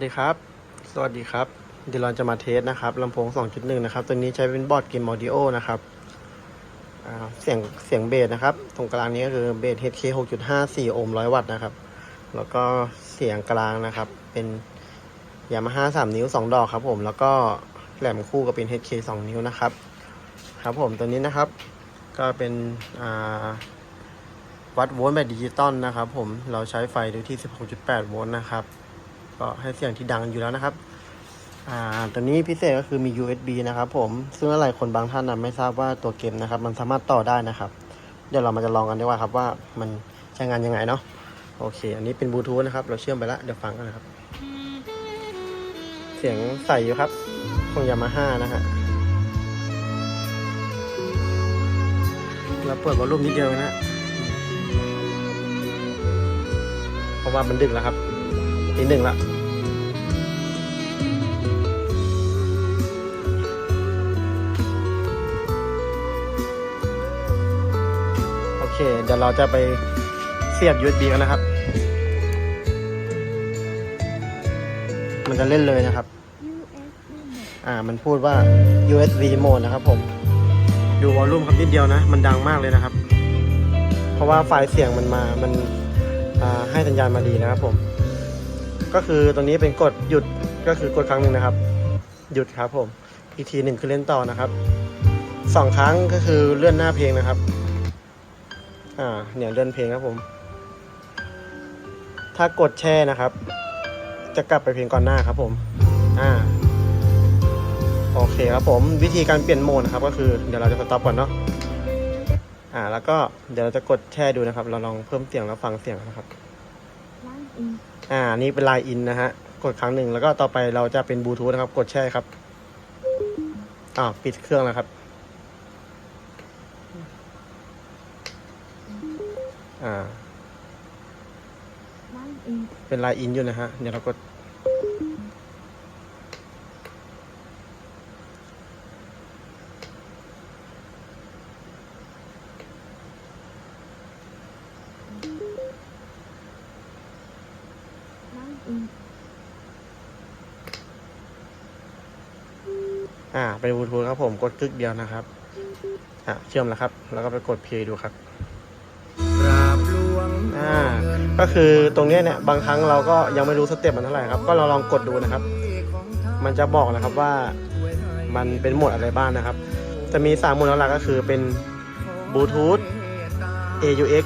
สวัสดีครับ สวัสดีครับ เดี๋ยวเราจะมาเทสนะครับลำโพง 2.1 นะครับ ตัวนี้ใช้เป็นบอร์ดเกมออดิโอนะครับเสียงเสียงเบสนะครับ ตรงกลางนี้ก็คือเบส HK 6.54 โอห์ม 100 วัตต์นะครับ แล้วก็เสียงกลางนะครับ เป็นยามาฮ่า3นิ้ว 2 ดอกครับผม แล้วก็แหลมคู่ก็เป็น HK 2 นิ้วนะครับ ครับผม ตัวนี้นะครับ ก็เป็นวัดโวลต์แบบดิจิตอลนะครับผม เราใช้ไฟดูที่ 16.8 โวลต์นะครับ ก็ให้เสียงที่ดังอยู่แล้วนะครับ อ่าตัวนี้พิเศษก็คือมี USB นะครับ ผมซึ่งหลายคนบางท่านนะไม่ทราบว่าตัวเกมนะครับ มันสามารถต่อได้นะครับ เดี๋ยวเรามาจะลองกันดีกว่าครับว่ามันใช้งานยังไงเนาะโอเค อันนี้เป็นบลูทูธนะครับ เราเชื่อมไปแล้วเดี๋ยวฟังกันนะครับ เสียงใสอยู่ครับของยามาฮ่านะฮะเราเปิดวอลลุ่มนิดเดียวนะ เพราะว่ามันดึกแล้วครับ ทีหนึ่งละโอเค เดี๋ยวเราจะไปเสียบ USB กันนะครับ มันจะเล่นเลยนะครับ อ่า มันพูดว่า USB mode นะครับผม ดูวอลลุ่มครับนิดเดียวนะ มันดังมากเลยนะครับ เพราะว่าไฟล์เสียงมันมา มันให้สัญญาณมาดีนะครับผม ก็คือตรงนี้เป็นกดหยุดก็คือกดครั้งหนึ่งนะครับ หยุดครับผมอีกทีหนึ่งคือเล่นต่อนะครับสองครั้งก็คือเลื่อนหน้าเพลงนะครับ อ่าเนี่ยเลื่อนเพลงครับผม ถ้ากดแช่นะครับ จะกลับไปเพลงก่อนหน้าครับผม อ่า โอเคครับผม วิธีการเปลี่ยนโหมดนะครับ ก็คือเดี๋ยวเราจะสต็อปก่อนเนาะ อ่า แล้วก็เดี๋ยวเราจะกดแช่ดูนะครับ เราลองเพิ่มเสียงแล้วฟังเสียงนะครับ อ่านี่เป็นไลน์อินนะฮะ กดครั้งหนึ่งแล้วก็ต่อไปเราจะเป็นบลูทูธนะครับ กดแช่ครับอ่าปิดเครื่องแล้วครับ อ่า เป็นไลน์อินอยู่นะฮะ เดี๋ยวเรากด อ่า เป็นบลูทูธครับผม กดกึกเดียวนะครับ อ่าเชื่อมแล้วครับ แล้วก็ไปกดเพลย์ดูครับกราบหลวงอ่า ก็คือตรงเนี้ยเนี่ย บางครั้งเราก็ยังไม่รู้สเต็ปมันเท่าไหร่ครับ ก็เราลองกดดูนะครับ มันจะบอกนะครับว่า มันเป็นโหมดอะไรบ้างนะครับ จะมีสามโหมดหลักๆก็คือเป็นบลูทูธ AUX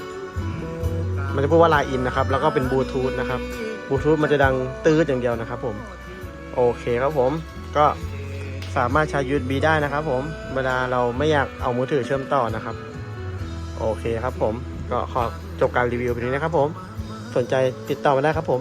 มันจะพูดว่า Line in นะครับ แล้วก็เป็นบลูทูธนะครับ บลูทูธมันจะดังตื้ออย่างเดียวนะครับผม โอเคครับผมก็สามารถใช้ USB ได้นะครับผม เวลาเราไม่อยากเอามือถือเชื่อมต่อนะครับ โอเคครับผม ก็ขอจบการรีวิวไปนี้นะครับผม สนใจติดต่อมาได้ครับผม